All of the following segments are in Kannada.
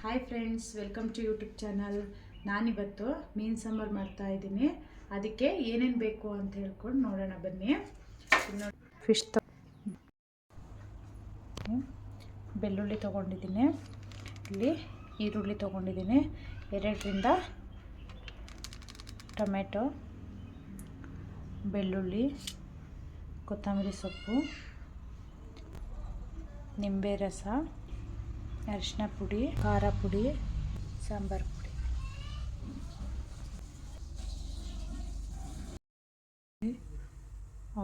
Hi friends welcome to YouTube channel ನಾನಿವತ್ತು ಮೀನು ಸಾಂಬಾರು ಮಾಡ್ತಾ ಇದ್ದೀನಿ. ಅದಕ್ಕೆ ಏನೇನು ಬೇಕು ಅಂತ ಹೇಳ್ಕೊಂಡು ನೋಡೋಣ ಬನ್ನಿ. ಫಿಶ್ ತ ಬೆಳ್ಳುಳ್ಳಿ ತೊಗೊಂಡಿದ್ದೀನಿ. ಇಲ್ಲಿ ಈರುಳ್ಳಿ ತೊಗೊಂಡಿದ್ದೀನಿ. ಎರಡರಿಂದ ಟೊಮೆಟೊ, ಬೆಳ್ಳುಳ್ಳಿ, ಕೊತ್ತಂಬರಿ ಸೊಪ್ಪು, ನಿಂಬೆ ರಸ ಅರಿಶಿನ ಪುಡಿ, ಖಾರ ಪುಡಿ, ಸಾಂಬಾರು ಪುಡಿ.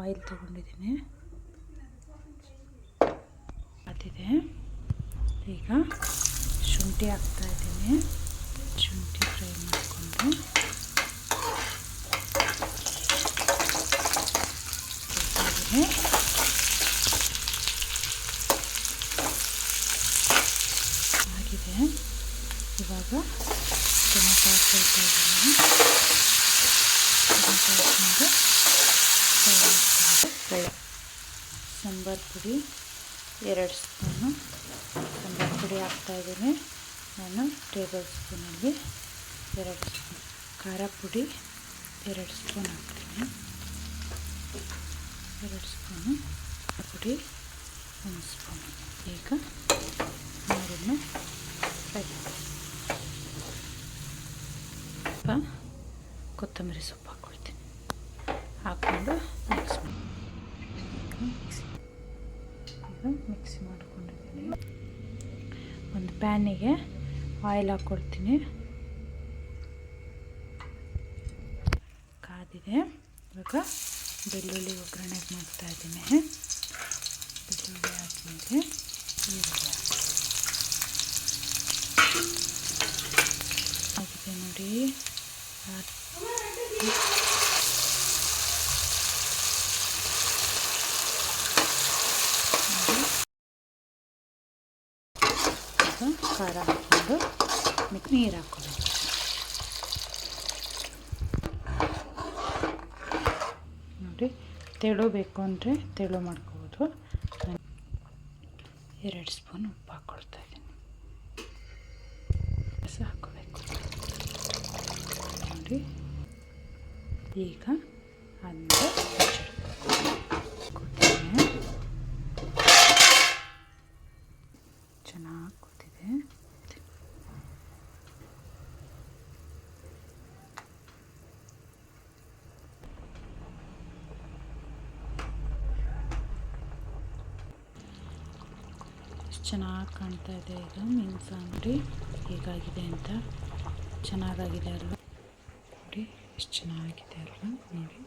ಆಯಿಲ್ ತಗೊಂಡಿದ್ದೀನಿ. ಅದಿದೆ. ಈಗ ಶುಂಠಿ ಹಾಕ್ತಾ ಇದ್ದೀನಿ. ಶುಂಠಿ ಫ್ರೈ ಮಾಡಿಕೊಂಡು. ಆಗಿದೆ ಇವಾಗ ಟೊಮೆಟೊ ಹಾಕ್ಕೊಳ್ತಾ ಇದ್ದೀನಿ ಟೊಮೆಟೊ ಹಾಕ್ಕೊಂಡು ಫ್ರೈ ಸಾಂಬಾರು ಪುಡಿ, ಎರಡು ಸ್ಪೂನು. ಸಾಂಬಾರು ಪುಡಿ ಹಾಕ್ತಾಯಿದ್ದೀನಿ ನಾನು ಟೇಬಲ್ ಸ್ಪೂನಲ್ಲಿ ಎರಡು ಸ್ಪೂನ್ ಖಾರ ಪುಡಿ ಎರಡು ಸ್ಪೂನ್ ಹಾಕ್ತೀನಿ. ಎರಡು ಸ್ಪೂನು ಪುಡಿ, ಒಂದು ಸ್ಪೂನ್. ಈಗ ಅದನ್ನು ಫ್ರೈ ಸ್ವಲ್ಪ ಕೊತ್ತಂಬರಿ ಸೊಪ್ಪು ಹಾಕ್ಕೊಳ್ತೀನಿ ಹಾಕ್ಕೊಂಡು ಮಿಕ್ಸ್ ಮಿಕ್ಸಿ ಮಾಡ್ಕೊಂಡಿದ್ದೀನಿ. ಒಂದು ಪ್ಯಾನಿಗೆ ಆಯಿಲ್ ಹಾಕ್ಕೊಳ್ತೀನಿ ಕಾದಿದೆ. ಇವಾಗ ಬೆಳ್ಳುಳ್ಳಿ ಒಗ್ಗರಣೆಗೆ ಮಾಡ್ತಾಯಿದ್ದೀನಿ ಬೆಳ್ಳುಳ್ಳಿ ಆದಮೇಲೆ ಈರುಳ್ಳಿ ಆಗಿದೆ ನೋಡಿ. ಈಗ ಖಾರ ಹಾಕ್ಕೊಂಡು ಮಿಕ್ ನೀರು ಹಾಕ್ಕೊಬೇಕು. ನೋಡಿ, ತೆಳು ಬೇಕು ಅಂದರೆ ತೆಳು ಮಾಡ್ಕೋಬೋದು. ಎರಡು ಸ್ಪೂನ್ ಉಪ್ಪು ಹಾಕ್ಕೊಳ್ತಾ ಇದ್ದೀನಿ. ಹಾಕೋಬೇಕು ನೋಡಿ, ಈಗ ಅಂದರೆ ಚೆನ್ನಾಗಿ ಚೆನ್ನಾಗಿ ಕಾಣ್ತಾ ಇದೆ ಈಗ ಮೀನು ಸಾಂಬಾರಿ ಹೇಗಾಗಿದೆ ಅಂತ ಚೆನ್ನಾಗಾಗಿದೆ ಅಲ್ವಾ? ನೋಡಿ, ಎಷ್ಟು ಚೆನ್ನಾಗಿದೆ ಅಲ್ವಾ? ನೋಡಿ.